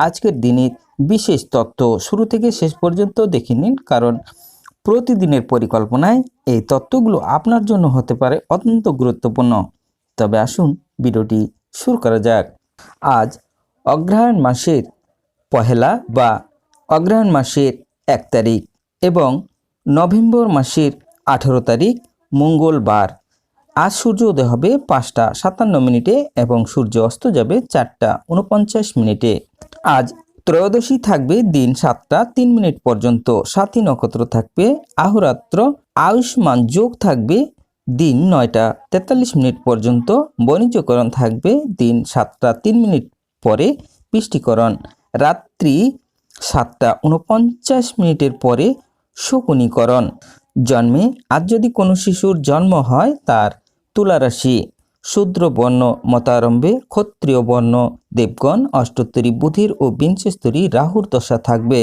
আজকের দিনের বিশেষ তত্ত্ব শুরু থেকে শেষ পর্যন্ত দেখে নিন, কারণ প্রতিদিনের পরিকল্পনায় এই তত্ত্বগুলো আপনার জন্য হতে পারে অত্যন্ত গুরুত্বপূর্ণ। তবে আসুন ভিডিওটি শুরু করা যাক। আজ অগ্রহায়ণ মাসের পহেলা বা অগ্রহায়ণ মাসের এক তারিখ এবং নভেম্বর মাসের আঠেরো তারিখ মঙ্গলবার। আজ সূর্য উদয় হবে পাঁচটা সাতান্ন মিনিটে এবং সূর্য অস্ত যাবে চারটা উনপঞ্চাশ মিনিটে। আজ ত্রয়োদশী থাকবে দিন সাতটা, তিন মিনিট পর্যন্ত। সাতই নক্ষত্র থাকবে, আহরাত্র, আয়ুষ্মান যোগ থাকবে দিন নয়টা, তেতাল্লিশ মিনিট পর্যন্ত। বণিজ্যকরণ থাকবে দিন সাতটা, তিন মিনিট পরে বৃষ্টিকরণ। রাত্রি সাতটা উনপঞ্চাশ মিনিটের পরে শকুনীকরণ। জন্মে আজ যদি কোনো শিশুর জন্ম হয়, তার তুলা রাশি শূদ্র বর্ণ মতারম্ভে ক্ষত্রিয় বর্ণ, দেবগণ, অষ্টোত্তরী বুধির ও বিংশস্তরী রাহুর দশা থাকবে।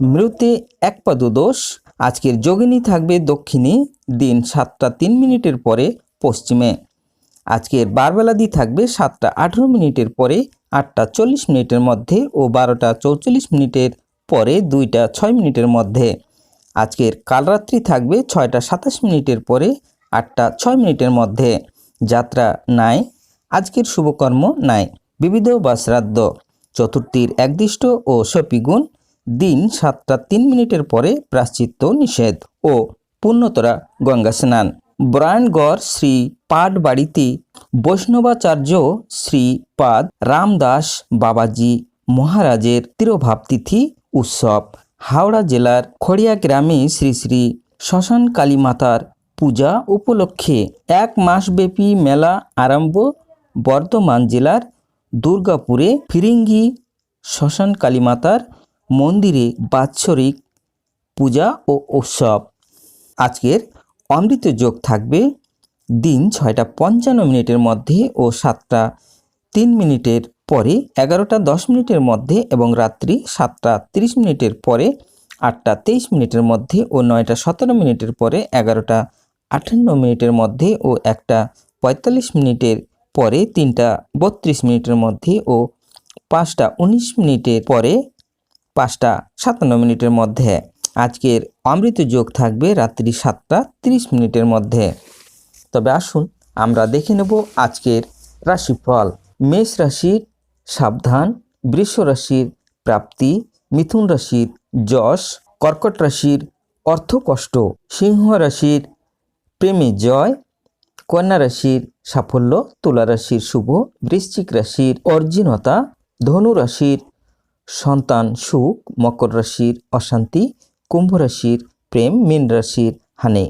মৃতে এক দোষ, আজকের যোগিনী থাকবে দক্ষিণে, দিন সাতটা তিন মিনিটের পরে পশ্চিমে। আজকের বারবেলাদি থাকবে সাতটা আঠেরো মিনিটের পরে আটটা চল্লিশ মিনিটের মধ্যে ও বারোটা চৌচল্লিশ মিনিটের পরে দুইটা ছয় মিনিটের মধ্যে। আজকের কালরাত্রি থাকবে ছয়টা সাতাশ মিনিটের পরে আটটা ছয় মিনিটের মধ্যে। যাত্রা নাই, আজকের শুভকর্ম নাই। বিবিধ বা শ্রাদ্ধ চতুর্থীর একদিষ্ট ও সপিগুণ, দিন সাতটা তিন মিনিটের পরে প্রাশ্চিত্য নিষেধ ও পুণ্যতরা গঙ্গা স্নান। ব্রায়নগড় শ্রী পাট বাড়িতে বৈষ্ণবাচার্য শ্রী পাদ রামদাস বাবাজি মহারাজের তিরোভাব তিথি উৎসব। হাওড়া জেলার খড়িয়া গ্রামে শ্রী শ্রী শ্মশান কালী মাতার পূজা উপলক্ষে এক মাসব্যাপী মেলা আরম্ভ বর্ধমান জেলার দুর্গাপুরে ফিরিঙ্গি, শ্মশান কালী মাতার মন্দিরে বাৎসরিক পূজা ও উৎসব। আজকের অমৃত যোগ থাকবে দিন ছয়টা পঞ্চান্ন মিনিটের মধ্যে ও সাতটা তিন মিনিটের পরে এগারোটা দশ মিনিটের মধ্যে এবং রাত্রি সাতটা তিরিশ মিনিটের পরে আটটা তেইশ মিনিটের মধ্যে ও নয়টা সতেরো মিনিটের পরে এগারোটা আটান্ন মিনিটের মধ্যে ও একটা পঁয়তাল্লিশ মিনিটের পরে তিনটা বত্রিশ মিনিটের মধ্যে ও পাঁচটা উনিশ মিনিটের পরে পাঁচটা সাতান্ন মিনিটের মধ্যে। আজকের অমৃত যোগ থাকবে রাত্রি সাতটা তিরিশ মিনিটের মধ্যে। তবে আসুন, আমরা দেখে নেব আজকের রাশিফল। মেষ রাশির সাবধান, বৃষ রাশির প্রাপ্তি, মিথুন রাশির যশ, কর্কট রাশির অর্থকষ্ট, সিংহ রাশির প্রেমে জয়। কন্যা রাশির সাফল্য, তুলা রাশির শুভ, বৃশ্চিক রাশির অর্জিনতা, ধনু রাশির সন্তান সুখ, মকর রাশির অশান্তি, কুম্ভ রাশির প্রেম, মীন রাশির হানি।